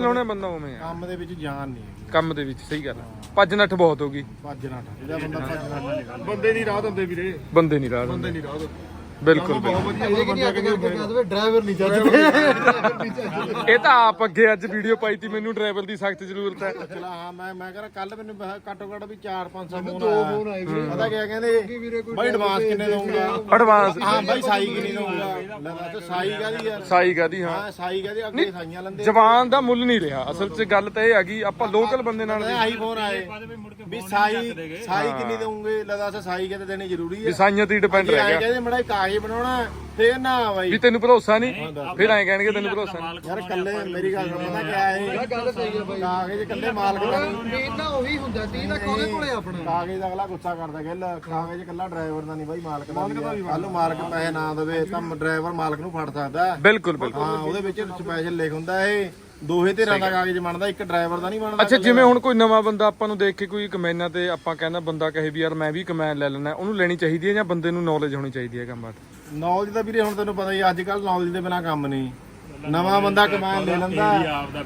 ਲਾਉਣਾ ਬੰਦਾ ਉਵੇਂ ਆ। ਕੰਮ ਦੇ ਵਿੱਚ ਜਾਨ ਨਹੀਂ ਹੈਗੀ। ਕੰਮ ਦੇ ਵਿੱਚ ਸਹੀ ਗੱਲ ਆ। ਭੱਜ ਨੱਠ ਬਹੁਤ ਹੋ ਗਈ। ਭੱਜ ਨਾ ਜਿਹੜਾ ਬੰਦਾ ਭੱਜ ਨਾ ਬੰਦੇ ਨਹੀਂ ਰਾਹ ਦਿੰਦੇ ਵੀਰੇ। ਬੰਦੇ ਨਹੀਂ ਰਾਹ ਬੰਦੇ ਦਿੰਦੇ ਨਹੀਂ ਰਾਹ ਦਿੰਦੇ। ਬਿਲਕੁਲ ਡਰਾਈਵਰ ਨਹੀਂ ਚੱਜਦੇ ਇਹ ਤਾਂ ਆਪ ਅੱਗੇ ਅੱਜ ਵੀਡੀਓ ਪਾਈ ਤੀ ਮੈਨੂੰ ਡਰਾਈਵਰ ਦੀ ਸਖਤ ਜ਼ਰੂਰਤ ਹੈ। ਚਲਾ ਹਾਂ ਮੈਂ ਮੈਂ ਕਹਿੰਦਾ ਕੱਲ ਮੈਨੂੰ ਬਹ- ਘੱਟੋ ਘੱਟ ਵੀ 4-500 ਫੋਨ ਆਇਆ। ਪਤਾ ਕਿਆ ਕਹਿੰਦੇ? ਬਾਈ ਐਡਵਾਂਸ ਕਿੰਨੇ ਦਊਂਗਾ? ਐਡਵਾਂਸ ਹਾਂ ਬਾਈ ਸਾਈ ਕਿੰਨੀ ਦਊਂਗਾ? ਲੈ ਦੱਸ ਸਾਈ ਕਾਦੀ ਯਾਰ ਸਾਈ ਕਾਦੀ ਹਾਂ। ਹਾਂ ਸਾਈ ਕਾਦੀ ਅੱਗੇ ਸਾਈਆਂ ਲੰਦੇ। ਜਵਾਨ ਦਾ ਮੁੱਲ ਨਹੀਂ ਰਿਹਾ। ਅਸਲ 'ਚ ਗੱਲ ਤਾਂ ਇਹ ਆ ਗਈ ਆਪਾਂ ਲੋਕਲ ਬੰਦੇ ਨਾਲ ਮੈਂ ਆਹੀ ਫੋਨ ਆਏ। ਵੀ ਸਾਈ ਸਾਈ ਕਿੰਨੀ ਦਊਂਗੇ? ਲੈ ਦੱਸ ਸਾਈ ਕਿਤੇ ਦੇਣੀ ਜ਼ਰੂਰੀ ਹੈ ਸਾਈਆਂ ਤੇ ਡਿਪੈਂਡ ਰਹਿ ਗਿਆ। ਕਹਿੰਦੇ ਮੜਾ ਕਾਗਜ਼ ਬਣਾਉਣਾ ਫੇਰ ਨਾ ਬਾਈ। ਵੀ ਤੈਨੂੰ ਭਰੋਸਾ ਨਹੀਂ? ਫਿਰ ਐਂ ਕਹਿਣਗੇ ਤੈਨੂੰ ਭਰੋਸਾ ਨਹੀਂ। ਯਾਰ ਕੱਲੇ ਮੇਰੀ ਗੱਲ ਸੁਣ ਪਤਾ ਕਿਆ ਹੈ ਗੱਲ ਸਹੀ ਹੈ ਬਾਈ। ਕਾਗਜ਼ ਕੱਲੇ ਮਾਲਕ ਦਾ ਨਹੀਂ ਮੇਨ ਨਾ ਉਹੀ ਹੁੰਦਾ 30 ਲੱਖ ਉਹਦੇ ਕੋਲੇ ਆਪਣਾ। ਕਾਗਜ਼ ਅਗਲਾ ਗੁੱਸਾ ਕਰਦਾ ਗੱਲ ਕਾਗਜ਼ ਕੱਲਾ ਡਰਾਈਵਰ ਦਾ ਨਹੀਂ ਬਾਈ ਮਾਲਕ ਦਾ ਵੀ ਕੱਲ ਨੂੰ ਮਾਲਕ ਪੈਸੇ ਨਾ ਦੇਵੇ ਤਾਂ ਡਰਾਈਵਰ ਮਾਲਕ ਨੂੰ ਫੜ ਸਕਦਾ। ਹੈ। ਬਿਲਕੁਲ ਬਿਲਕੁਲ। ਹਾਂ ਉਹਦੇ ਵਿੱਚ ਸਪੈਸ਼ਲ ਲਿਖ ਹੁੰਦਾ ਇਹ। ਦੋਹੇ ਧਿਰਾਂ ਦਾ ਕਾਗਜ਼ ਬਣਦਾ ਇੱਕ ਡਰਾਈਵਰ ਦਾ ਨਹੀਂ ਬਣਦਾ ਅੱਛਾ ਜਿਵੇਂ ਹੁਣ ਕੋਈ ਨਵਾਂ ਬੰਦਾ ਆਪਾਂ ਨੂੰ ਦੇਖ ਕੇ ਕੋਈ ਕਮੈਨਾਂ ਤੇ ਆਪਾਂ ਕਹਿੰਦਾ ਬੰਦਾ ਕਹੇ ਵੀ ਯਾਰ ਮੈਂ ਵੀ ਕਮੈਨ ਲੈ ਲੈਣਾ ਉਹਨੂੰ ਲੈਣੀ ਚਾਹੀਦੀ ਹੈ ਜਾਂ ਬੰਦੇ ਨੂੰ ਨੌਲੇਜ ਹੋਣੀ ਚਾਹੀਦੀ ਹੈ ਕੰਮ ਬਾਤ ਨੌਲੇਜ ਦਾ ਵੀਰੇ ਹੁਣ ਤੈਨੂੰ ਪਤਾ ਹੀ ਅੱਜ ਕੱਲ ਨੌਲੇਜ ਦੇ ਬਿਨਾ ਕੰਮ ਨਹੀਂ। ਨਵਾਂ ਬੰਦਾ ਕਮਾਨ ਲੈ ਲੈਂਦਾ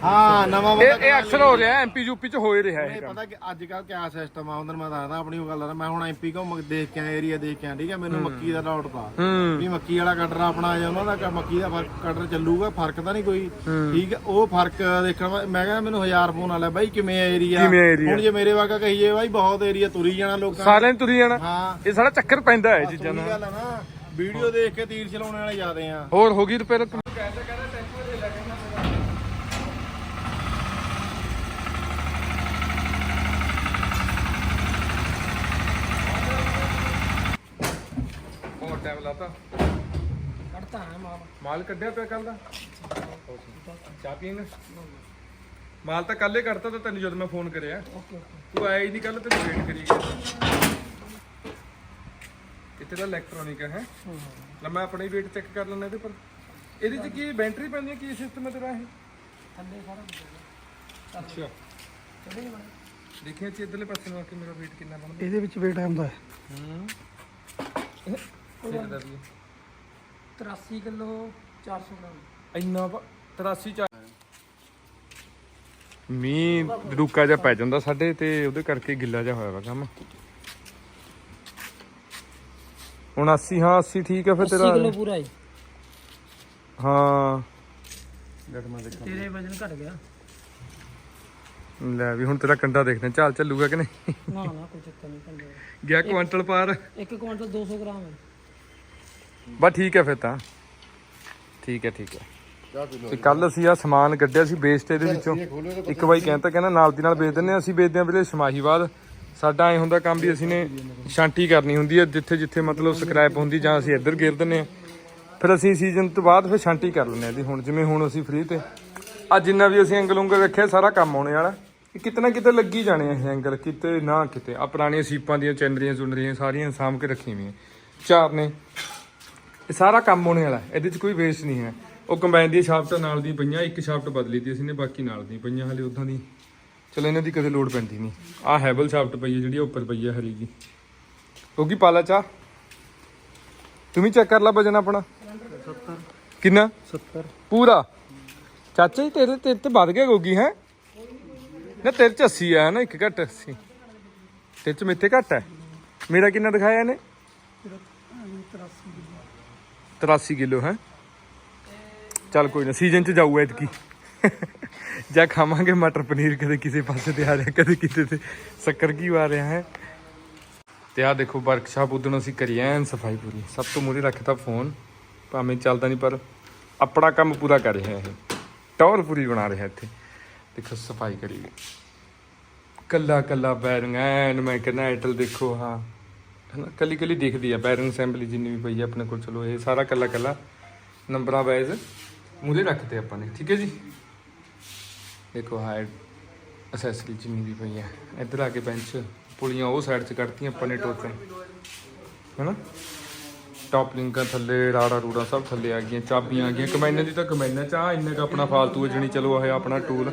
ਹਾਂ। ਨਵਾਂ ਬੰਦਾ ਇਹ ਇਹ ਅਕਸਰ ਹੋ ਰਿਹਾ ਐਮਪੀ ਯੂਪੀ ਚ ਹੋਏ ਰਿਹਾ ਇਹ ਕੰਮ। ਪਤਾ ਕਿ ਅੱਜ ਕੱਲ ਕਿਆ ਸਿਸਟਮ ਆ ਉਹਨਾਂ ਮੈਂ ਦੱਸਦਾ ਆਪਣੀ ਉਹ ਗੱਲ ਆ ਮੈਂ ਹੁਣ ਐਮਪੀ ਘੁੰਮ ਕੇ ਦੇਖ ਕੇ ਆਇਆ ਏਰੀਆ ਦੇਖ ਕੇ ਆਇਆ ਠੀਕ ਹੈ ਮੈਨੂੰ ਮੱਕੀ ਦਾ ਡਾਊਟ ਪਾ ਹੂੰ। ਵੀ ਮੱਕੀ ਵਾਲਾ ਕਟਰ ਆਪਣਾ ਆ ਉਹਨਾਂ ਦਾ ਕ- ਮੱਕੀ ਦਾ ਫ਼ਰਕ ਕਟਰ ਚੱਲੂਗਾ ਫ਼ਰਕ ਤਾਂ ਨਹੀਂ ਕੋਈ। ਠੀਕ ਹੈ ਉਹ ਫ਼ਰਕ ਦੇਖਣ ਮੈਂ ਕਹਿੰਦਾ ਮੈਨੂੰ ਹਜ਼ਾਰ ਫੋਨ ਆ ਲਿਆ ਬਾਈ ਕਿਵੇਂ ਆ ਏਰੀਆ? ਹੁਣ ਜੇ ਮੇਰੇ ਵਾਗਾ ਕਹੀਏ ਬਾਈ ਬਹੁਤ ਏਰੀਆ ਤੁਰੀ ਜਾਣਾ ਲੋਕਾਂ ਸਾਰਿਆਂ ਨੂੰ ਤੁਰੀ ਜਾਣਾ। ਹਾਂ। ਇਹ ਸਾਰਾ ਚੱਕਰ ਪੈਂਦਾ ਹੈ ਚੀਜ਼ਾਂ ਆ ਨਾ। ਵੀਡੀਓ ਦੇਖ ਕੇ ਤੀਰ ਚਲਾਉਣ ਵਾਲੇ ਜ਼ਿਆਦੇ ਆ। ਹੋਰ ਹੋ ਗਈ ਰਿਪੇਅਰ ਹੋਰ ਮਾਲ ਕੱਢਿਆ ਪਿਆ ਕੱਲ ਦਾ? ਚਾਹ ਪੀਣ? ਮਾਲ ਤਾਂ ਕੱਲੇ ਕੱਢਤਾ ਤਾਂ ਤੈਨੂੰ ਜਦੋਂ ਮੈਂ ਫੋਨ ਕਰਿਆ। ਓਕੇ ਓਕੇ ਤੂੰ ਆਇਆ ਹੀ ਨਹੀਂ ਕੱਲ ਤੈਨੂੰ ਵੇਟ ਕਰੀ ਗਿਆ ਕਿਤੇ ਦਾ ਇਲੈਕਟ੍ਰੋਨਿਕ ਹੈ? ਲੈ ਮੈਂ ਆਪਣਾ ਹੀ ਵੇਟ ਚੈੱਕ ਕਰ ਲੈਣਾ ਇਹਦੇ ਪਰ ਇਹਦੇ ਚ ਕੀ ਬੈਟਰੀ ਪੈਂਦੀ ਹੈ ਕੀ ਸਿਸਟਮ ਹੈ ਤੇਰਾ ਇਹ? ਥੱਲੇ ਸਾਰਾ ਅੱਛਾ। ਚਲੇ ਜਾਣਾ ਦੇਖਿਆ ਚ ਇਧਰਲੇ ਪਾਸੇ ਨੂੰ ਆ ਕੇ ਮੇਰਾ weight ਕਿੰਨਾ ਬਣਦਾ? ਇਹਦੇ ਵਿੱਚ ਵੇਟ ਆਉਂਦਾ ਹੈ। ਹੂੰ। ਇਹਦਾ ਵੀ। 83 ਕਿਲੋ 400 ਗ੍ਰਾਮ ਇੰਨਾ 83 ਚਾ ਮੀਂਹ ਰੁਕਾ ਜਾ ਪੈ ਜਾਂਦਾ ਸਾਡੇ ਤੇ ਉਹਦੇ ਕਰਕੇ ਗਿੱਲਾ ਜਾ ਹੋਇਆ ਵਾ ਕੰਮ। ਹੁਣ 80 ਹਾਂ 80 ਠੀਕ ਹੈ ਫਿਰ 80 ਤੇਰਾ ਕਿਲੋ ਪੂਰਾ ਹੈ। ਹਾਂ ਤੇਰੇ ਵਜਨ ਘਟ ਗਿਆ। ਲੈ ਵੀ ਹੁਣ ਤੇਰਾ ਕੰਡਾ ਦੇਖਦੇ ਹਾਂ, ਚਾਲ ਚੱਲੂਗਾ ਕਿ ਨਹੀਂ? ਨਾ ਨਾ ਕੋਈ ਚੱਕਰ ਨਹੀਂ ਕੰਡੇ ਗਿਆ ਕੁਆਂਟਲ ਪਾਰ। ਇੱਕ ਕੁਆਂਟਲ 200 ਗ੍ਰਾਮ ਹੈ ਬਸ ਠੀਕ ਹੈ ਫਿਰ ਤਾਂ। ਠੀਕ ਹੈ ਠੀਕ ਹੈ। ਤੇ ਕੱਲ ਅਸੀਂ ਆ ਸਮਾਨ ਕੱਢਿਆ ਸੀ ਵੇਸਟ ਇਹਦੇ ਵਿੱਚੋਂ। ਇੱਕ ਬਾਈ ਕਹਿੰਦਾ ਕਹਿੰਦਾ ਨਾਲ ਦੀ ਨਾਲ ਵੇਚ ਦਿੰਨੇ ਆ ਅਸੀਂ ਵੇਚਦੇ ਆ ਵੀਰੇ ਸਮਾਹੀਵਾਦ ਸਾਡਾ ਐ ਹੁੰਦਾ ਕੰਮ ਵੀ ਅਸੀਂ ਨੇ ਸ਼ਾਂਤੀ ਕਰਨੀ ਹੁੰਦੀ ਹੈ ਜਿੱਥੇ ਜਿੱਥੇ ਮਤਲਬ ਸਕ੍ਰੈਪ ਹੁੰਦੀ ਜਾਂ ਅਸੀਂ ਇੱਧਰ ਗੇਰ ਦਿੰਨੇ ਆ ਫਿਰ ਅਸੀਂ ਸੀਜ਼ਨ ਤੋਂ ਬਾਅਦ ਫਿਰ ਸ਼ਾਂਤੀ ਕਰ ਲੈਂਦੇ ਆ ਇਹਦੀ ਹੁਣ ਜਿਵੇਂ ਹੁਣ ਅਸੀਂ ਫ੍ਰੀ ਤੇ ਆ ਜਿੰਨਾ ਵੀ ਅਸੀਂ ਐਂਗਲ ਉਂਗਲ ਰੱਖਿਆ ਸਾਰਾ ਕੰਮ ਆਉਣੇ ਵਾਲਾ। ਇਹ ਕਿਤੇ ਨਾ ਕਿਤੇ ਲੱਗੀ ਜਾਣੇ ਆ ਇਹ ਐਂਗਲ ਕਿਤੇ ਨਾ ਕਿਤੇ। ਆ ਪੁਰਾਣੀਆਂ ਸੀਪਾਂ ਦੀਆਂ ਚੈਨਰੀਆਂ ਚੁੰਨਰੀਆਂ ਸਾਰੀਆਂ ਸਾਂਭ ਕੇ ਰੱਖੀਆਂ ਹੋਈਆਂ। ਚਾਰ ਨੇ। ਇਹ ਸਾਰਾ ਕੰਮ ਹੋਣੇ ਵਾਲਾ ਇਹਦੇ 'ਚ ਕੋਈ ਵੇਸਟ ਨਹੀਂ ਹੈ। ਉਹ ਕੰਬਾਈਨ ਦੀ ਸ਼ਾਫਟ ਨਾਲ ਦੀ ਪਈਆਂ ਇੱਕ ਸ਼ਾਫਟ ਬਦਲੀ ਤੀ ਅਸੀਂ ਨੇ ਬਾਕੀ ਨਾਲ ਦੀ ਪਈਆਂ ਹਲੇ ਉਦਾਂ ਦੀ। ਚਲੋ ਇਹਨਾਂ ਦੀ ਕਦੇ ਲੋਡ ਪੈਂਦੀ ਨਹੀਂ। ਆਹ ਹੈਵਲ ਸ਼ਾਫਟ ਪਈ ਹੈ ਜਿਹੜੀ ਉੱਪਰ ਪਈ ਹੈ ਹਰੀ ਜੀ। ਕਿਉਂਕਿ ਪਾਲਾ ਚਾ ਤੂੰ ਵੀ ਚੈੱਕ ਕਰ ਲੈ ਵਜਨ ਆਪਣਾ। 70 ਕਿੰਨਾ? 70 ਪੂਰਾ? ਚਾਚਾ ਜੀ ਤੇਰੇ ਤੇਰੇ ਤੇ ਵੱਧ ਗਿਆ ਗੋਗੀ ਹੈ? ਨਾ ਤੇਰੇ ਚ 80 ਆ ਨਾ ਇੱਕ ਘੱਟ 80 ਤੇਰੇ ਚ ਮੇਤੇ ਘੱਟ ਹੈ। ਮੇਰਾ ਕਿੰਨਾ ਦਿਖਾਇਆ ਇਹਨੇ? 83 ਕਿਲੋ, ਹੈ? ਚੱਲ ਕੋਈ ਨਾ ਸੀਜ਼ਨ ਚ ਜਾਊ ਐਤਕੀ। ਜਾਂ ਖਾਵਾਂਗੇ ਮਟਰ ਪਨੀਰ, ਕਦੇ ਕਿਸੇ ਪਾਸੇ ਤੇ ਆ ਰਿਹਾ, ਕਦੇ ਕਿਤੇ ਤੇ। ਸ਼ੱਕਰ ਕੀ ਆ ਰਿਹਾ, ਹੈ? ਤੇ ਆ ਦੇਖੋ ਵਰਕਸ਼ਾਪ ਉਦੋਂ ਅਸੀਂ ਕਰੀ ਐਨ ਸਫ਼ਾਈ ਪੂਰੀ। ਸਭ ਤੋਂ ਮੂਰੇ ਰੱਖਤਾ ਫੋਨ ਭਾਵੇਂ ਚੱਲਦਾ ਨਹੀਂ ਪਰ ਆਪਣਾ ਕੰਮ ਪੂਰਾ ਕਰ ਰਿਹਾ ਇਹ। ਟੌਰ ਪੂਰੀ ਬਣਾ ਰਿਹਾ ਇੱਥੇ। ਦੇਖੋ, ਸਫ਼ਾਈ ਕਰੀ ਗਈ ਕੱਲਾ ਕੱਲਾ ਬੈਰਿੰਗ ਐਨ, ਮੈਂ ਕਹਿੰਦਾ ਐਟਲ ਦੇਖੋ, ਹਾਂ। ਹਨਾ ਕੱਲੀ ਕੱਲੀ ਦਿਖਦੀ ਆ ਬੈਰਿੰਗ ਅਸੈਂਬਲੀ ਜਿੰਨੀ ਵੀ ਪਈ ਆ ਆਪਣੇ ਕੋਲ ਚਲੋ ਇਹ ਸਾਰਾ ਕੱਲਾ ਕੱਲਾ ਨੰਬਰਾਂ ਵਾਈਜ਼ ਮੂਰੇ ਰੱਖਤੇ ਆਪਾਂ ਨੇ ਠੀਕ ਹੈ ਜੀ? ਦੇਖੋ ਹਾਈਡ ਅਸੈਸਰੀ ਜਿੰਨੀ ਵੀ ਪਈ ਆ ਇੱਧਰ ਆ ਕੇ ਬੈਂਚ ਪੁਲੀਆਂ ਉਹ ਸਾਈਡ 'ਚ ਕੱਢਤੀਆਂ ਆਪਾਂ ਨੇ ਟੋਚਨ ਹੈਨਾ ਟੌਪ ਲਿੰਕਾਂ ਥੱਲੇ ਰਾੜਾ ਰੂੜਾ ਸਭ ਥੱਲੇ ਆ ਗਈਆਂ ਚਾਬੀਆਂ ਆ ਗਈਆਂ ਕਮੈਨਾਂ ਦੀ ਤਾਂ ਕਮੈਨਾਂ ਚ ਆ ਇੰਨੇ ਕ ਆਪਣਾ ਫਾਲਤੂ ਹੈ ਜਣੀ ਚਲੋ ਇਹ ਆਪਣਾ ਟੂਲ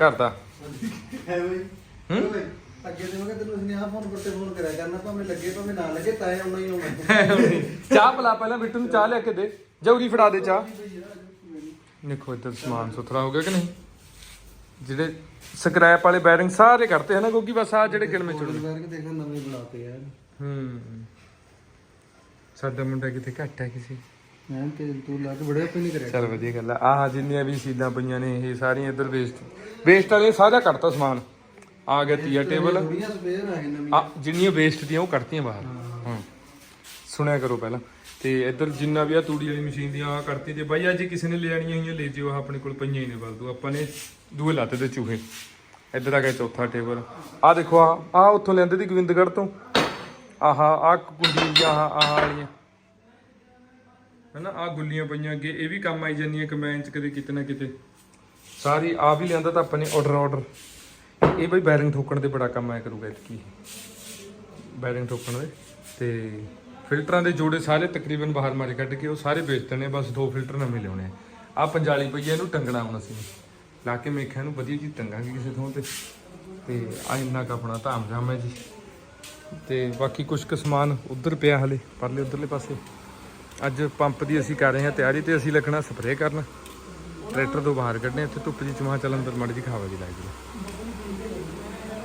ਘਰ ਦਾ। ਹੂੰ ਅੱਗੇ ਤੇ ਮੈਂ ਕਿਹਾ ਤੈਨੂੰ ਅਸੀਂ ਆਹ ਫੋਨ ਕਰਤੇ ਫੋਨ ਕਰਿਆ ਕਰਨਾ ਭਾਵੇਂ ਲੱਗੇ ਭਾਵੇਂ ਨਾ ਲੱਗੇ ਤਾਂ ਆਉਣਾ ਹੀ ਆਉਣਾ। ਚਾਹ ਪਲਾ ਪਹਿਲਾਂ ਬਿੱਟੂ ਨੂੰ ਚਾਹ ਲਿਆ ਕੇ ਦੇ। ਜੌਰੀ ਫੜਾ ਦੇ ਚਾਹ। ਦੇਖੋ ਇੱਧਰ ਸਮਾਨ ਸੁਥਰਾ ਹੋ ਗਿਆ ਕਿ ਨਹੀਂ? ਜਿਹੜੇ ਸਕ੍ਰੈਪ ਵਾਲੇ ਬੈਰਿੰਗ ਸਾਰੇ ਕੱਢਤੇ ਹਨ ਕਿਉਂਕਿ ਬਸ ਆ ਜਿਹੜੇ ਗਿਣਵੇਂ ਚੁੜ ਵਰਗ ਦੇਖੋ ਨਵੇਂ ਬਣਾਤੇ ਯਾਰ ਹੂੰ। ਸਾਡਾ ਮੁੰਡਾ ਕਿਤੇ ਘੱਟ ਹੈ ਕਿਸੇ? ਮੈਂ ਕਿ ਤੂੰ ਲੱਗ ਬੜੇ ਆਪੇ ਨਹੀਂ ਕਰਿਆ। ਚਲ ਵਧੀਆ ਗੱਲ ਆ। ਆਹ ਜਿੰਨੀਆਂ ਵੀ ਸੀਲਾਂ ਪਈਆਂ ਨੇ ਇਹ ਸਾਰੀਆਂ ਇੱਧਰ ਵੇਸਟ ਵੇਸਟ ਵਾਲੇ ਸਾਰਾ ਕੱਢਤਾ ਸਮਾਨ। ਆ ਗਿਆ ਤੀਆ ਟੇਬਲ ਥੋੜੀਆਂ ਸਪੇਅਰ ਆਏ ਨਵੀਂ ਆ ਜਿੰਨੀਆਂ ਵੇਸਟ ਦੀਆਂ ਉਹ ਕੱਢਤੀਆਂ ਬਾਹਰ। ਹਾਂ। ਸੁਣਿਆ ਕਰੋ ਪਹਿਲਾਂ। ਤੇ ਇੱਧਰ ਜਿੰਨਾ ਵੀ ਆ ਤੂੜੀ ਵਾਲੀ ਮਸ਼ੀਨ ਦੀਆਂ ਆ ਕੱਢਤੀ ਤੇ ਬਾਈ ਅੱਜ ਕਿਸੇ ਨੇ ਲੈਣੀਆਂ ਹੋਈਆਂ ਲੈ ਜਿਓ। ਆਪਣੇ ਕੋਲ ਪਈਆਂ ਹੀ ਨੇ ਬਸ ਆਪਾਂ ਨੇ ਦੂਏ ਲਾਤੇ ਤੇ ਚੂਹੇ। ਇੱਧਰ ਆ ਗਿਆ ਚੌਥਾ ਟੇਬਲ ਆ ਦੇਖੋ ਆ ਆ ਉੱਥੋਂ ਲੈਂਦੇ ਦੀ ਗੋਬਿੰਦਗੜ੍ਹ ਤੋਂ। ਆਹਾ ਆ ਕੁੰਡੀ ਆਹ ਆਹ ਵਾਲੀਆਂ। ਹਨਾ ਆ ਗੁੱਲੀਆਂ ਪਈਆਂ ਅੱਗੇ। ਇਹ ਵੀ ਕੰਮ ਆਈ ਜਾਂਦੀਆਂ ਕੰਬਾਈਨ ਚ ਕਦੇ ਕਿਤੇ ਨਾ ਕਿਤੇ। ਸਾਰੀ ਆ ਵੀ ਲਿਆਂਦਾ ਤਾਂ ਆਪਾਂ ਨੇ ਆਰਡਰ ਆਰਡਰ ਇਹ ਬਈ ਬੈਰਿੰਗ ਠੋਕਣ ਤੇ ਬੜਾ ਕੰਮ ਆਇਆ ਕਰੂਗਾ ਇਤਕੀ। ਬੈਰਿੰਗ ਠੋਕਣ ਦੇ। ਤੇ ਫਿਲਟਰਾਂ ਦੇ ਜੋੜੇ ਸਾਰੇ ਤਕਰੀਬਨ ਬਾਹਰ ਮਾਰੇ ਕੱਢ ਕੇ ਉਹ ਸਾਰੇ ਵੇਚ ਦੇਣੇ ਬਸ ਦੋ ਫਿਲਟਰ ਨਵੇਂ ਲਿਆਉਣੇ ਆ। ਆਹ ਪੰਜਾਲੀ ਪਈ ਇਹਨੂੰ ਟੰਗਣਾ ਹੁਣ ਅਸੀਂ। ਲਾ ਕੇ ਮੇਖਿਆ ਨੂੰ ਵਧੀਆ ਜੀ ਟੰਗਾਂਗੇ ਕਿਸੇ ਥਾਂ ਤੇ। ਤੇ ਆ ਇੰਨਾ ਕੁ ਆਪਣਾ ਧਾਮ ਜਾਮ ਹੈ ਜੀ। ਤੇ ਬਾਕੀ ਕੁਝ ਕੁ ਸਮਾਨ ਉਧਰ ਪਿਆ ਹਲੇ, ਪਰਲੇ ਉਧਰਲੇ ਪਾਸੇ। ਅੱਜ ਪੰਪ ਦੀ ਅਸੀਂ ਕਰ ਰਹੇ ਹਾਂ ਤਿਆਰੀ ਤੇ ਅਸੀਂ ਲੱਗਣਾ ਸਪਰੇਅ ਕਰਨ। ਟਰੈਕਟਰ ਤੋਂ ਬਾਹਰ ਕੱਢਣੇ ਇੱਥੇ ਧੁੱਪ ਦੀ ਚਮਾ ਚੱਲ ਅੰਦਰ ਮੜ ਜੀ ਖਾਵਾ ਜੀ ਲੱਗ ਜੀ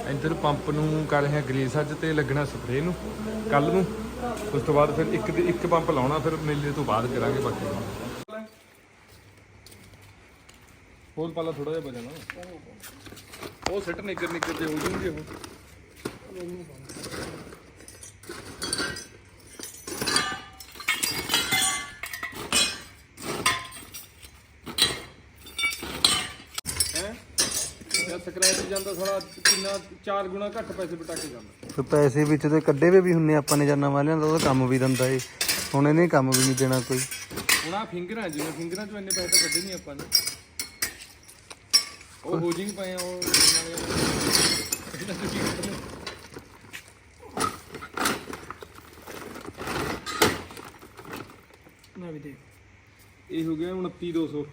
ਇੱਧਰ ਪੰਪ ਨੂੰ ਕਰ ਰਹੇ ਹਾਂ ਗਰੀਸ ਅੱਜ ਤੇ ਲੱਗਣਾ ਸਪਰੇਅ ਨੂੰ ਕੱਲ ਨੂੰ। ਉਸ ਤੋਂ ਬਾਅਦ ਫਿਰ ਇੱਕ ਇੱਕ ਪੰਪ ਲਾਉਣਾ, ਫਿਰ ਮੇਲੇ ਤੋਂ ਬਾਅਦ ਕਰਾਂਗੇ ਬਾਕੀ। ਹੋਰ ਪਾਲਾ ਥੋੜਾ ਜਿਹਾ ਬਜਣਾ ਉਹ ਸਿੱਟ ਨਿੱਗਰ ਨਿੱਗਰ ਤੇ ਹੋ ਜੂਗੇ ਉਹ। ਹੈ? ਜਦ ਸਕ੍ਰੈਚ ਜਾਂਦਾ ਸਾਲਾ ਕਿੰਨਾ 4 ਗੁਣਾ ਘੱਟ ਪੈਸੇ ਬਟਾ ਕੇ ਜਾਂਦਾ। ਤੇ ਪੈਸੇ ਵਿੱਚ ਤੇ ਕੱਢੇ ਵੇ ਵੀ ਹੁੰਨੇ ਆਪਾਂ ਨੇ ਜਾਨਾਂ ਵਾਲਿਆਂ ਦਾ ਉਹਦਾ ਕੰਮ ਵੀ ਦੰਦਾ ਏ। ਹੁਣ ਇਹਨੇ ਕੰਮ ਵੀ ਨਹੀਂ ਦੇਣਾ ਕੋਈ। ਹੁਣ ਆ ਫਿੰਗਰਾਂ ਜਿਵੇਂ ਫਿੰਗਰਾਂ ਚੋਂ ਇੰਨੇ ਪੈਸੇ ਤਾਂ ਕੱਢੇ ਨਹੀਂ ਆਪਾਂ ਨੇ। ਉਹ ਹੋ ਜੀ ਪਏ ਆ ਉਹ ਮੈਂ ਵੀ ਦੇਖ। ਇਹ ਹੋ ਗਿਆ 29200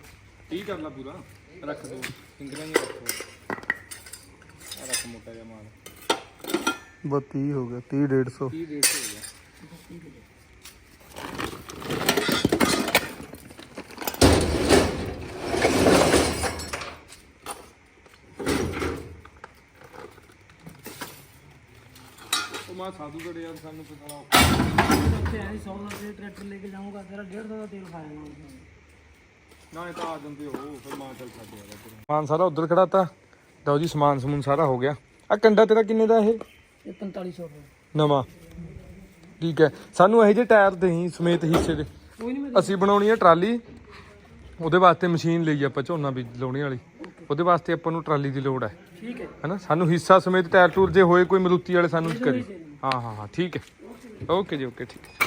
30 ਕਰ ਲਾ ਪੂਰਾ। ਰੱਖ ਦੋ। ਫਿੰਗਰਾਂ ਹੀ ਰੱਖੋ ਆ ਰੱਖ ਮੋਟਾ ਜਿਹਾ 32 ਹੋ ਗਿਆ 30 150 30 ਰੇਟ ਹੋ ਗਿਆ। ਉਹ ਮਾ ਸਾਧੂ ਗੜੇ ਯਾਰ ਸਾਨੂੰ ਪਤਾ ਉੱਥੇ ਆਈ 100 ਦਾ ਤੇ ਟਰੈਕਟਰ ਲੈ ਕੇ ਜਾਊਂਗਾ ਤੇਰਾ 150 ਦਾ ਤੇਲ ਖਾ ਜਾਣਾ। ਨਾ ਇਹ ਤਾਂ ਆ ਜਾਂਦੇ ਹੋ ਫਿਰ ਮਾਂ ਚੱਲ ਛੱਡ ਯਾਰ ਸਮਾਨ ਸਾਰਾ ਉਧਰ ਖੜਾਤਾ। ਲਓ ਜੀ ਸਮਾਨ ਸਮੂਨ ਸਾਰਾ ਹੋ ਗਿਆ। ਆ ਕੰਡਾ ਤੇਰਾ ਕਿੰਨੇ ਦਾ ਇਹ? ਇਹ 4500 ਰੁਪਏ। ਨਵਾਂ। ਠੀਕ ਹੈ। ਸਾਨੂੰ ਇਹੋ ਜਿਹੇ ਟਾਇਰ ਦੇਹੀਂ ਸਮੇਤ ਹਿੱਸੇ ਦੇ। ਕੋਈ ਨਹੀਂ ਅਸੀਂ ਬਣਾਉਣੀ ਹੈ ਟਰਾਲੀ। ਉਹਦੇ ਵਾਸਤੇ ਮਸ਼ੀਨ ਲਈ ਆਪਾਂ ਝੋਨਾ ਵੀ ਲਾਉਣੀ ਵਾਲੀ। ਉਹਦੇ ਵਾਸਤੇ ਆਪਾਂ ਨੂੰ ਟਰਾਲੀ ਦੀ ਲੋੜ ਹੈ। ਠੀਕ ਹੈ। ਹੈਨਾ? ਸਾਨੂੰ ਹਿੱਸਾ ਸਮੇਤ ਟਾਇਰ ਟੂਰ ਜੇ ਹੋਏ ਕੋਈ ਮਰੂਤੀ ਵਾਲੇ ਸਾਨੂੰ ਕਰੀ। ਹਾਂ ਹਾਂ ਹਾਂ। ਠੀਕ ਹੈ। ਓਕੇ ਜੀ ਓਕੇ ਠੀਕ ਹੈ।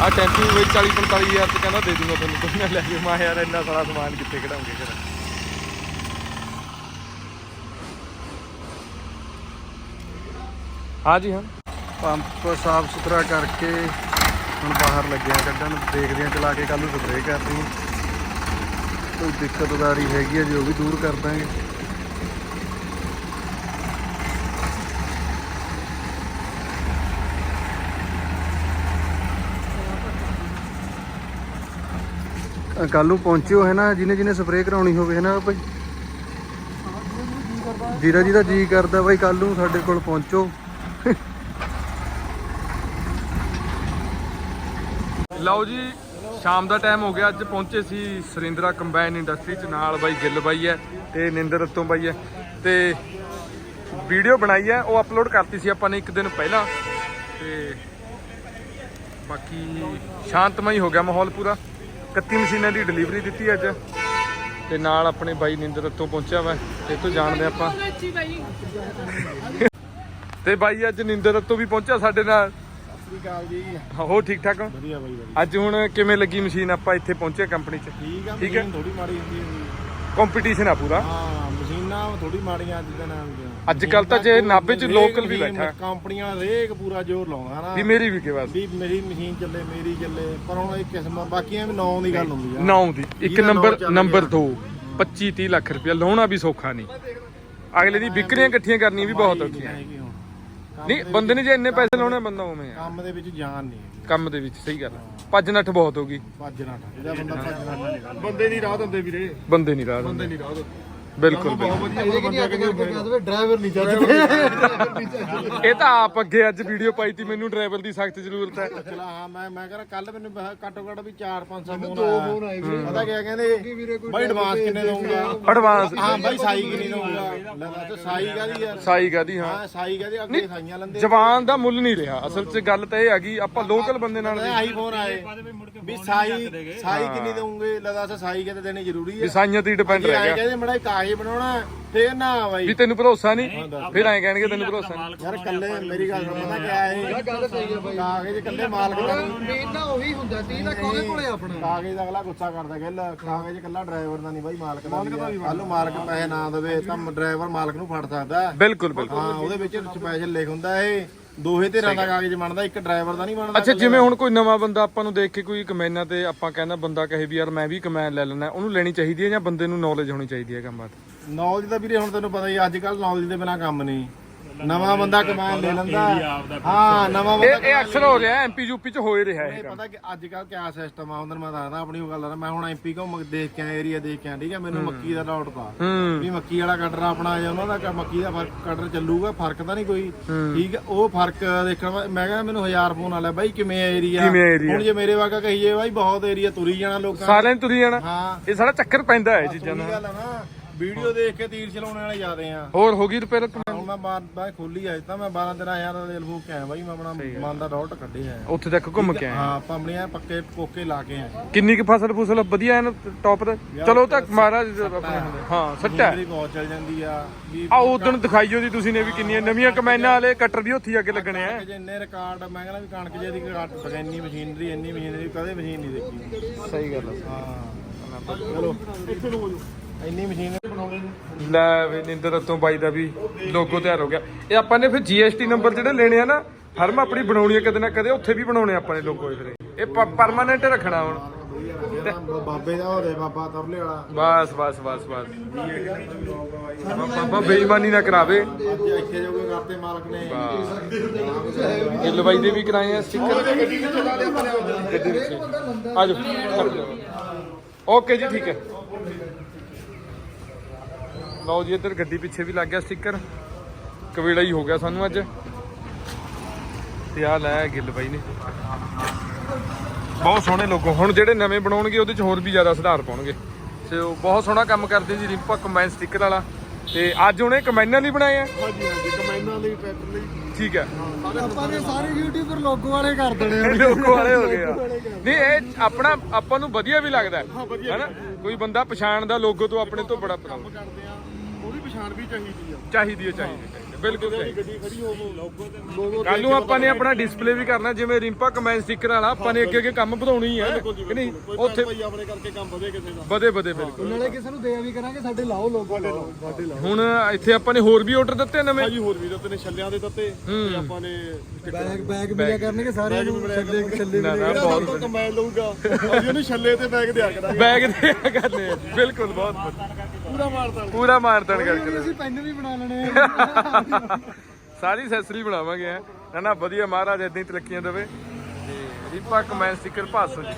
ਆ ਟੈਂਪੂ ਵੀ 40 45 ਹਜ਼ਾਰ ਤੇ ਕਹਿੰਦਾ ਦੇ ਦੂੰਗਾ ਤੁਹਾਨੂੰ। ਕੋਈ ਨਾ ਲੈ ਕੇ ਮਾ ਯਾਰ ਇੰਨਾ ਸਾਰਾ ਸਮਾਨ ਕਿੱਥੇ ਕਢਾਉਂਗੇ ਘਰ ਹਾਂਜੀ ਹਾਂ। ਪੰਪ ਸਾਫ਼ ਸੁਥਰਾ ਕਰਕੇ ਹੁਣ ਬਾਹਰ ਲੱਗਿਆ ਕੱਢਣ। ਦੇਖਦੇ ਆ ਚਲਾ ਕੇ ਕੱਲ ਨੂੰ ਸਪਰੇਅ ਕਰਦੇ ਕੋਈ ਦਿੱਕਤਦਾਰੀ ਹੈਗੀ ਆ ਜੋ ਵੀ ਦੂਰ ਕਰ ਦਾਂਗੇ। ਕੱਲ ਨੂੰ ਪਹੁੰਚਿਓ ਹੈ ਨਾ ਜਿਹਨੇ ਜਿਹਨੇ ਸਪਰੇਅ ਕਰਾਉਣੀ ਹੋਵੇ ਹੈ ਨਾ ਭਾਈ ਜੀਰਾ ਜੀ ਦਾ ਜੀ ਕਰਦਾ ਬਾਈ ਕੱਲ ਨੂੰ ਸਾਡੇ ਕੋਲ ਪਹੁੰਚੋ। ਲਓ ਜੀ ਸ਼ਾਮ ਦਾ ਟਾਈਮ ਹੋ ਗਿਆ ਅੱਜ ਪਹੁੰਚੇ ਸੀ ਸੁਰਿੰਦਰਾ ਕੰਬਾਈਨ ਇੰਡਸਟਰੀ ਚ ਨਾਲ ਬਾਈ ਗਿੱਲ ਬਾਈ ਹੈ ਤੇ ਨਿੰਦਰ ਰਤੋਂ ਬਾਈ ਹੈ। ਤੇ ਵੀਡੀਓ ਬਣਾਈ ਹੈ ਉਹ ਅਪਲੋਡ ਕਰਤੀ ਸੀ ਆਪਾਂ ਨੇ ਇੱਕ ਦਿਨ ਪਹਿਲਾਂ। ਤੇ ਬਾਕੀ ਸ਼ਾਂਤਮਈ ਹੋ ਗਿਆ ਮਾਹੌਲ ਪੂਰਾ। 31 ਮਸ਼ੀਨਾਂ ਦੀ ਡਿਲੀਵਰੀ ਦਿੱਤੀ ਅੱਜ। ਤੇ ਨਾਲ ਆਪਣੇ ਬਾਈ ਨਿੰਦਰ ਰਤੋਂ ਪਹੁੰਚਿਆ ਵਾ ਇਹ ਤੋਂ ਜਾਣਦੇ ਆਪਾਂ। ਤੇ ਬਾਈ ਅੱਜ ਨਿੰਦਰ ਰਤੋਂ ਵੀ ਪਹੁੰਚਿਆ ਸਾਡੇ ਨਾਲ। ਸ੍ਰੀ ਅਕਾਲ ਜੀ। ਹੋ ਠੀਕ ਠਾਕ ਹੋ? ਵਧੀਆ ਬਾਈ ਵਧੀਆ। ਅੱਜ ਹੁਣ ਕਿਵੇਂ ਲੱਗੀ ਮਸ਼ੀਨ? ਆਪਾਂ ਇੱਥੇ ਪਹੁੰਚੇ ਕੰਪਨੀ 'ਚ। ਠੀਕ ਆ। ਮਸ਼ੀਨ ਥੋੜੀ ਮਾੜੀ ਹੁੰਦੀ ਹੈ ਕੰਪੀਟੀਸ਼ਨ ਆ ਪੂਰਾ। ਹਾਂ ਮਸ਼ੀਨਾਂ ਥੋੜੀ ਮਾੜੀਆਂ ਅੱਜ ਦੇ ਨਾਮ ਦੀਆਂ ਅੱਜ ਕੱਲ੍ਹ ਤਾਂ ਜੇ ਨਾਭੇ 'ਚ local ਵੀ ਬੈਠਾ। ਕੰਪਨੀਆਂ ਰੇਕ ਪੂਰਾ ਜ਼ੋਰ ਲਾਉਂਦਾ ਨਾ। ਵੀ ਮੇਰੀ ਵੀ ਕੇ ਬਸ ਵੀ ਮੇਰੀ ਮਸ਼ੀਨ ਚੱਲੇ ਮੇਰੀ ਚੱਲੇ ਪਰ ਹੁਣ ਇਹ ਕਿਸਮ ਬਾਕੀਆਂ ਵੀ ਨੌ ਦੀ ਗੱਲ ਹੁੰਦੀ ਆ। ਨੌ ਦੀ। ਇੱਕ ਨੰਬਰ ਨੰਬਰ ਗਿਆ। 2 25 30 ਲੱਖ ਰੁਪਇਆ ਲਾਉਣਾ ਵੀ ਸੌਖਾ ਨਹੀਂ। ਅਗਲੇ ਦੀ ਵਿਕਰੀਆਂ ਇਕੱਠੀਆਂ ਕਰਨੀਆਂ ਵੀ ਬਹੁਤ ਔਖੀਆਂ। ਨਹੀਂ ਬੰਦੇ ਨੇ ਜੇ ਇੰਨੇ ਪੈਸੇ ਲਾਉਣੇ ਬੰਦਾ ਉਵੇਂ ਆ। ਕੰਮ ਦੇ ਵਿੱਚ ਜਾਨ ਨਹੀਂ ਹੈਗੀ। ਕੰਮ ਦੇ ਵਿੱਚ ਸਹੀ ਗੱਲ ਆ। ਭੱਜ ਨੱਠ ਬਹੁਤ ਹੋ ਗਈ। ਭੱਜ ਨਾ ਇਹਦਾ ਬੰਦਾ ਭੱਜ ਨਾ ਬੰਦੇ ਨਹੀਂ ਰਾਹ ਦਿੰਦੇ ਵੀਰੇ। ਬੰਦੇ ਨਹੀਂ ਰਾਹ ਦਿੰਦੇ ਨਹੀਂ ਰਾਹ ਬਿਲਕੁਲ ਡਰਾਈਵਰ ਨਹੀਂ ਚੱਜਦੇ ਇਹ ਤਾਂ ਆਪ ਅੱਗੇ ਅੱਜ ਵੀਡੀਓ ਪਾਈ ਤੀ ਮੈਨੂੰ ਡਰਾਈਵਰ ਦੀ ਸਖਤ ਜ਼ਰੂਰਤ ਹੈ। ਚਲਾ ਹਾਂ ਮੈਂ ਮੈਂ ਕਹਿੰਦਾ ਕੱਲ ਮੈਨੂੰ ਬ- ਘੱਟੋ ਘੱਟ ਵੀ 4-500 ਫੋਨ ਆਇਆ। ਪਤਾ ਕਿਆ ਕਹਿੰਦੇ? ਬਾਈ ਐਡਵਾਂਸ ਕਿੰਨੇ ਦਊਗਾ? ਐਡਵਾਂਸ ਹਾਂ ਬਾਈ ਸਾਈ ਕਿੰਨੀ ਦਊਗਾ? ਲੈ ਦੱਸ ਸਾਈ ਕਾਦੀ ਆ? ਸਾਈ ਕਾਦੀ ਹਾਂ। ਹਾਂ ਸਾਈ ਕਾਦੀ ਅੱਗੇ ਸਾਈਆਂ ਲੰਦੇ ਜਵਾਨ ਦਾ ਮੁੱਲ ਨਹੀਂ ਰਿਹਾ। ਅਸਲ 'ਚ ਗੱਲ ਤਾਂ ਇਹ ਆ ਗਈ ਆਪਾਂ ਲੋਕਲ ਬੰਦੇ ਨਾਲ ਆਈ ਫੋਨ ਆਏ ਵੀ ਸਾਈ ਸਾਈ ਕਿੰਨੀ ਦਊਗੇ? ਲੈ ਦੱਸ ਸਾਈ ਕਿਤੇ ਦੇਣੀ ਜ਼ਰੂਰੀ ਹੈ ਵਿਸਾਈਆਂ ਤੇ ਡਿਪੈਂਡ ਰਹਿ ਗਿਆ। ਕਹਿੰਦੇ ਮੜਾ ਕਾਗਜ਼ ਬਣਾਉਣਾ ਫੇਰ ਨਾ ਬਾਈ। ਵੀ ਤੈਨੂੰ ਭਰੋਸਾ ਨਹੀਂ ਫਿਰ ਐਂ ਕਹਿਣਗੇ ਤੈਨੂੰ ਭਰੋਸਾ ਨਹੀਂ। ਯਾਰ ਕੱਲੇ ਮੇਰੀ ਗੱਲ ਸੁਣ ਪਤਾ ਕਿਆ ਹੈ ਗੱਲ ਸਹੀ ਹੈ ਬਾਈ। ਕਾਗਜ਼ ਕੱਲੇ ਮਾਲਕ ਦਾ ਮੇਨ ਤਾਂ ਉਹੀ ਹੁੰਦਾ 30 ਲੱਖ ਉਹਦੇ ਕੋਲੇ ਆਪਣਾ। ਕਾਗਜ਼ ਅਗਲਾ ਗੁੱਸਾ ਕਰਦਾ ਗਿੱਲ ਕਾਗਜ਼ ਕੱਲਾ ਡਰਾਈਵਰ ਦਾ ਨਹੀਂ ਬਾਈ ਮਾਲਕ ਦਾ ਵੀ ਕੱਲ ਨੂੰ ਮਾਲਕ ਪੈਸੇ ਨਾ ਦੇਵੇ ਤਾਂ ਡਰਾਈਵਰ ਮਾਲਕ ਨੂੰ ਫੜ ਸਕਦਾ। ਹੈ। ਬਿਲਕੁਲ ਬਿਲਕੁਲ। ਹਾਂ ਉਹਦੇ ਵਿੱਚ ਸਪੈਸ਼ਲ ਲਿਖ ਹੁੰਦਾ ਇਹ। ਦੋਹੇ ਧਿਰਾਂ ਦਾ ਕਾਗਜ਼ ਬਣਦਾ ਇੱਕ ਡਰਾਈਵਰ ਦਾ ਨਹੀਂ ਬਣਦਾ ਅੱਛਾ ਜਿਵੇਂ ਹੁਣ ਕੋਈ ਨਵਾਂ ਬੰਦਾ ਆਪਾਂ ਨੂੰ ਦੇਖ ਕੇ ਕੋਈ ਕਮੈਨਾ ਤੇ ਆਪਾਂ ਕਹਿੰਦਾ ਬੰਦਾ ਕਹੇ ਵੀ ਯਾਰ ਮੈਂ ਵੀ ਕਮੈਨ ਲੈ ਲੈਣਾ ਉਹਨੂੰ ਲੈਣੀ ਚਾਹੀਦੀ ਹੈ ਜਾਂ ਬੰਦੇ ਨੂੰ ਨੌਲੇਜ ਹੋਣੀ ਚਾਹੀਦੀ ਹੈ ਕੰਮਾਂ ਦੀ ਨੌਲੇਜ ਦਾ ਵੀਰੇ ਹੁਣ ਤੈਨੂੰ ਪਤਾ ਹੀ ਅੱਜ ਕੱਲ ਨੌਲੇਜ ਦੇ ਬਿਨਾ ਕੰਮ ਨਹੀਂ। ਨਵਾਂ ਬੰਦਾ ਕਮਾਨ ਲੈ ਲੈਂਦਾ। ਹਾਂ ਨਵਾਂ ਬੰਦਾ ਇਹ ਇਹ ਅਕਸਰ ਹੋ ਰਿਹਾ ਐਮਪੀ ਯੂਪੀ ਚ ਹੋਏ ਰਿਹਾ ਇਹ ਇਹ ਪਤਾ ਕਿ ਅੱਜ ਕੱਲ ਕਿਆ ਸਿਸਟਮ ਆ ਉਹਨਾਂ ਮੈਂ ਦੱਸਦਾ ਆਪਣੀ ਉਹ ਗੱਲ ਆ ਮੈਂ ਹੁਣ ਐਮਪੀ ਘੁੰਮ ਕੇ ਦੇਖ ਕੇ ਆਇਆ ਏਰੀਆ ਦੇਖ ਕੇ ਆਇਆ ਠੀਕ ਹੈ ਮੈਨੂੰ ਮੱਕੀ ਦਾ ਡਾਊਟ ਪਾ। ਹੂੰ। ਵੀ ਮੱਕੀ ਵਾਲਾ ਕਟਰ ਆਪਣਾ ਆ ਉਹਨਾਂ ਦਾ ਕ- ਮੱਕੀ ਦਾ ਫ਼ਰਕ ਕਟਰ ਚੱਲੂਗਾ ਫ਼ਰਕ ਤਾਂ ਨਹੀਂ ਕੋਈ। ਠੀਕ ਹੈ ਉਹ ਫ਼ਰਕ ਦੇਖਣ ਵਾ- ਮੈਂ ਕਹਿੰਦਾ ਮੈਨੂੰ ਹਜ਼ਾਰ ਫੋਨ ਆਲਿਆ ਬਾਈ ਕਿਵੇਂ ਏਰੀਆ ਕਿਵੇਂ area? ਹੁਣ ਜੇ ਮੇਰੇ ਵਾਗਾ ਕਹੀਏ ਬਾਈ ਬਹੁਤ ਏਰੀਆ ਤੁਰੀ ਜਾਣਾ ਲੋਕਾਂ ਸਾਰਿਆਂ ਨੂੰ ਤੁਰੀ ਜਾਣਾ। ਹਾਂ। ਇਹ ਸਾਰਾ ਚੱਕਰ ਪੈਂਦਾ ਹੈ ਇਹ ਚੀਜ਼ਾਂ ਸਹੀ ਦਾ ਗੱਲ ਆ ਨਾ। ਵੀਡੀਓ ਦੇਖ ਕੇ ਤੀਰ ਚਲਾਉਣ ਵਾਲੇ ਜ਼ਿਆਦੇ ਆ। ਹੋਰ ਹੋ ਗਈ ਰਿਪੇਅਰ? ਹੁਣ ਮੈਂ ਬਾਹਰ ਬਾਹਰ ਖੋਲੀ ਅੱਜ ਤਾਂ ਮੈਂ 12 13000 ਦਾ ਦਿਲ ਫੂਕ ਕੇ ਆਇਆ ਬਾਈ ਮੈਂ ਆਪਣਾ ਮਨ ਦਾ ਡਾਊਟ ਕੱਢਿਆ ਆ। ਉੱਥੇ ਤੱਕ ਘੁੰਮ ਕੇ ਆਏ ਹਾਂ ਆਪਾਂ ਆਪਣੀਆਂ ਪੱਕੇ ਕੋਕੇ ਲਾ ਕੇ ਆਏ। ਕਿੰਨੀ ਕੁ ਫਸਲ ਫੁਸਲ ਵਧੀਆ ਐਨ ਟੌਪ ਤੇ? ਚਲੋ ਤਾਂ ਮਹਾਰਾਜ ਆਪਣੇ ਹਾਂ ਸੱਟਾ ਮੇਰੀ ਬਹੁਤ ਚੱਲ ਜਾਂਦੀ ਆ ਆ ਉਦੋਂ ਦਿਖਾਈਓ ਦੀ ਤੁਸੀਂ ਨੇ ਵੀ ਕਿੰਨੀਆਂ ਨਵੀਆਂ ਕਮੈਨਾਂ ਵਾਲੇ ਕਟਰ ਵੀ ਉੱਥੇ ਹੀ ਅੱਗੇ ਲੱਗਣੇ ਆ। ਕਣਕ ਜੇ ਇੰਨੇ ਰਿਕਾਰਡ ਮੈਂ ਕਹਿੰਦਾ ਵੀ ਕਣਕ ਜੇ ਦੀ ਸਕੇ ਇੰਨੀ ਮਸ਼ੀਨਰੀ ਇੰਨੀ ਮਸ਼ੀਨਰੀ ਕਦੇ ਮਸ਼ੀਨ ਨਹੀਂ ਦੇਖੀ। ਸਹੀ ਗੱਲ ਹਾਂ। ਚਲੋ। ਇੱਥੇ ਨੂੰ ਹੋ ਜਾਓ। ਇੰਨੀ ਮਸ਼ੀਨਰੀ ਬਣਾਉਂਦੇ ਨੇ। ਲੈ ਵੀ ਨਿੰਦਰ ਰਤੋਂ ਬਾਈ ਦਾ ਵੀ ਲੋਗੋ ਤਿਆਰ ਹੋ ਗਿਆ। ਇਹ ਆਪਾਂ ਨੇ ਫਿਰ ਜੀਐਸਟੀ ਨੰਬਰ ਜਿਹੜੇ ਲੈਣੇ ਆ ਨਾ ਫਰਮ ਆਪਣੀ ਬਣਾਉਣੀ ਆ ਕਦੇ ਨਾ ਕਦੇ ਉੱਥੇ ਵੀ ਬਣਾਉਣੇ ਆਪਾਂ ਨੇ ਲੋਗੋ ਫਿਰ। ਇਹ। ਇਹ ਪਰਮਾਨੈਂਟ ਰੱਖਣਾ ਹੁਣ। ਜਿਹੜਾ ਬਾਬੇ ਦਾ ਹੋਵੇ ਬਾਬਾ ਤਰਲੇ ਵਾਲਾ। ਬਸ ਬਸ ਬਸ ਬਸ। ਬਾਬਾ ਬੇਈਮਾਨੀ ਨਾ ਕਰਾਵੇ। ਅੱਜ ਇੱਥੇ ਜੋ ਕੋਈ ਕਰਤੇ ਮਾਲਕ ਨੇ। ਗਿੱਲ ਬਾਈ ਦੇ ਵੀ ਕਰਾਏ ਆ ਸਟicker ਗੱਡੀ ਵਿੱਚ ਆ ਜਾਓ। ਓਕੇ ਜੀ ਠੀਕ ਹੈ। ਲਓ ਜੀ ਇੱਧਰ ਗੱਡੀ ਪਿੱਛੇ ਵੀ ਲੱਗ ਗਿਆ ਸਟicker। ਕਵੇੜਾ ਹੀ ਹੋ ਗਿਆ ਸਾਨੂੰ ਅੱਜ। ਤੇ ਆ ਲੈ ਗਿੱਲ ਬਾਈ ਨੇ। ਬਹੁਤ ਸੋਹਣੇ ਲੋਗੋ ਹੁਣ ਜਿਹੜੇ ਨਵੇਂ ਬਣਾਉਣਗੇ ਉਹਦੇ ਚ ਹੋਰ ਵੀ ਜ਼ਿਆਦਾ ਸੁਧਾਰ ਪਾਉਣਗੇ। ਤੇ ਉਹ ਬਹੁਤ ਸੋਹਣਾ ਕੰਮ ਕਰਦੇ ਜੀ ਰਿੰਪਾ ਕੰਬਾਈਨ ਸਟicker ਵਾਲਾ। ਤੇ ਅੱਜ ਉਹਨੇ ਕੰਬਾਈਨਾਂ ਲਈ ਬਣਾਏ ਆ? ਹਾਂਜੀ ਹਾਂਜੀ ਕਮੈਨਾਂ ਲਈ ਟਰੈਕਟਰ ਲਈ। ਠੀਕ ਹੈ ਆਪਾਂ ਨੇ ਸਾਰੇ ਯੂਟਿਊਬਰ ਲੋਗੋ ਵਾਲੇ ਕਰ ਦੇਣੇ ਆ। ਲੋਕੋ ਵਾਲੇ ਹੋ ਗਏ ਆ। ਨਹੀਂ ਇਹ ਆਪਣਾ ਆਪਾਂ ਨੂੰ ਵਧੀਆ ਵੀ ਲੱਗਦਾ ਹੈ ਹੈਨਾ? ਕੋਈ ਬੰਦਾ ਪਛਾਣ ਦਾ ਲੋਗੋ ਤੋਂ ਆਪਣੇ ਤੋਂ ਬੜਾ ਪਸੰਦ ਪਛਾਣ ਵੀ ਚਾਹੀਦੀ ਆ। ਚਾਹੀਦੀ ਹੈ ਚਾਹੀਦੀ ਹੈ, ਚਾਹੀਦੀ ਹੈ, ਬਿਲਕੁਲ ਚਾਹੀਦੀ ਗੱਡੀ ਖੜੀ ਹੋਵੋ ਲੋਗੋ ਤੇ ਲੋਗੋ ਕੱਲ ਨੂੰ ਆਪਾਂ ਨੇ ਆਪਣਾ ਡਿਸਪਲੇ ਵੀ ਕਰਨਾ ਜਿਵੇਂ ਰਿੰਪਾ ਕਮੈਨ ਸਟicker ਵਾਲਾ ਆਪਾਂ ਨੇ ਅੱਗੇ ਅੱਗੇ ਕੰਮ ਵਧਾਉਣੀ ਹੈ ਕਿ ਨਹੀਂ? ਉੱਥੇ ਭਾਈ ਆਪਣੇ ਕਰਕੇ ਕੰਮ ਵਧੇ ਕਿਸੇ ਦਾ। ਵਧੇ ਵਧੇ ਬਿਲਕੁਲ। ਨਾਲੇ ਕਿਸੇ ਨੂੰ ਦੇਆ ਵੀ ਕਰਾਂਗੇ ਸਾਡੇ ਲਾਓ ਲੋਗੋ ਲਾਓ ਸਾਡੇ ਲਾਓ। ਹੁਣ ਇੱਥੇ ਆਪਾਂ ਨੇ ਹੋਰ ਵੀ ਆਰਡਰ ਦਿੱਤੇ ਨਵੇਂ? ਭਾਜੀ ਹੋਰ ਵੀ ਦਿੱਤੇ ਨੇ ਛੱਲਿਆਂ ਦੇ ਦਿੱਤੇ ਤੇ ਆਪਾਂ ਨੇ ਬੈਗ ਬੈਗ ਮਿਲਿਆ ਕਰਨਗੇ ਸਾਰਿਆਂ ਨੂੰ ਛੱਲੇ ਛੱਲੇ ਨਾ ਨਾ ਬਹੁਤ ਸਭ ਤੋਂ ਕਮਾਈ ਲਊਗਾ ਅਸੀਂ ਉਹਨੂੰ ਛੱਲੇ ਤੇ ਬੈਗ ਦਿਆ ਕਰਾਂਗੇ। ਬੈਗ ਦੇ ਕਰਨੇ ਆ। ਬਿਲਕੁਲ ਬਹੁਤ ਵਧੀਆ। ਪੂਰਾ ਮਾਰਦਾ ਪੂਰਾ ਮਾਰਤਣ ਕਰਕੇ ਅਸੀਂ ਪੈਨ ਵੀ ਬਣਾ ਲੈਣੇ ਆ। ਸਾਰੀ ਐਕਸੈਸਰੀ ਬਣਾਵਾਂਗੇ ਐਂ। ਨਾ ਨਾ ਵਧੀਆ ਮਹਾਰਾਜ ਇਦਾਂ ਹੀ ਤਰੱਕੀਆਂ ਦੇਵੇ। ਤੇ ਰਿੰਪਾ ਕਮੈਨ ਸਟicker ਭਾਸੋ ਜੀ।